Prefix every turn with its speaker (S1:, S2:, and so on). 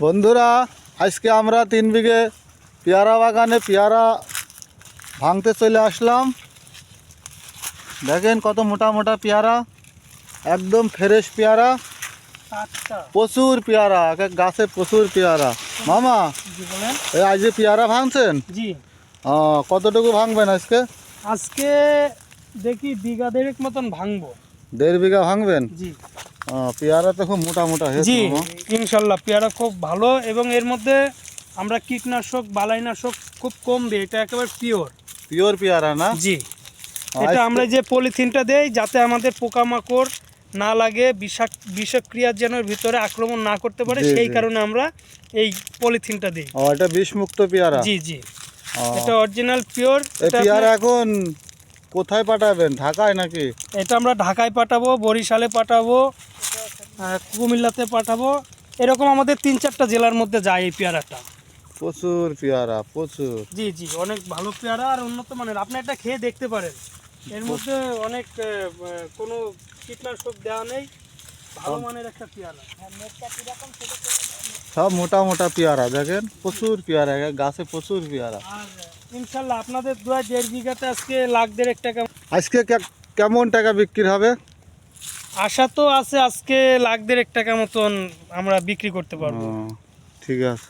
S1: বন্ধুরা আজকে আমরা তিন বিঘে পেয়ারা বাগানে পেয়ারা ভাঙতে চলে আসলাম। দেখেন কত মোটা মোটা পেয়ারা একদম ফ্রেশ পেয়ারা।
S2: আচ্ছা।
S1: প্রচুর পেয়ারা এক এক গাছে প্রচুর পেয়ারা। মামা
S2: জি বলেন।
S1: এই আজ যে পেয়ারা ভাঙছেন?
S2: জি।
S1: আহ, কতটুকু ভাঙবেন আজকে?
S2: আজকে দেখি বিঘা দেড়েক মতন ভাঙবো।
S1: দেড় বিঘা ভাঙবেন?
S2: জি।
S1: আহ, পেয়ারা তো খুব মোটা মোটা
S2: জি ইনশাল্লাহ পেয়ারা খুব ভালো এবং এর মধ্যে আমরা কীটনাশক বালাইনাশক খুব কম দিই এটা একেবারে পিওর
S1: পিওর পেয়ারা না?
S2: জি এটা আমরা যে পলিথিনটা দেই যাতে আমাদের পোকামাকড় না লাগে বিষাক বিষক্রিয়ার যেন ভিতরে আক্রমণ না করতে পারে সেই কারণে আমরা এই পলিথিনটা দিই।
S1: ও এটা বিষমুক্ত পেয়ারা?
S2: জি জি। এটা অরিজিনাল পিওর
S1: পেয়ারা এখন কোথায় পাঠাবেন? ঢাকায় নাকি?
S2: এটা আমরা ঢাকায় পাঠাবো বরিশালে পাঠাবো কুমিল্লাতে পাঠাবো। এরকম আমাদের তিন চারটা জেলার মধ্যে যায় এই পেয়ারাটা।
S1: প্রচুর পেয়ারা প্রচুর।
S2: জি জি অনেক ভালো পেয়ারা আর উন্নত মানের। আপনি একটা খেয়ে দেখতে পারেন। এর মধ্যে অনেক কোনো কীটনাশক দেওয়া নেই। ভালো মানের একটা পেয়ারা।
S1: সব মোটা মোটা পেয়ারা দেখেন? প্রচুর পেয়ারা গাছে প্রচুর পেয়ারা।
S2: আর ইনশাল্লাহ আপনাদের দু দেড় বিঘাতে আজকে লাখ দেড়েক টাকা
S1: আজকে কেমন টাকা বিক্রি হবে?
S2: আশা তো আছে আজকে লাখ দেড়েক টাকা মতন আমরা বিক্রি করতে পারব।
S1: ঠিক আছে।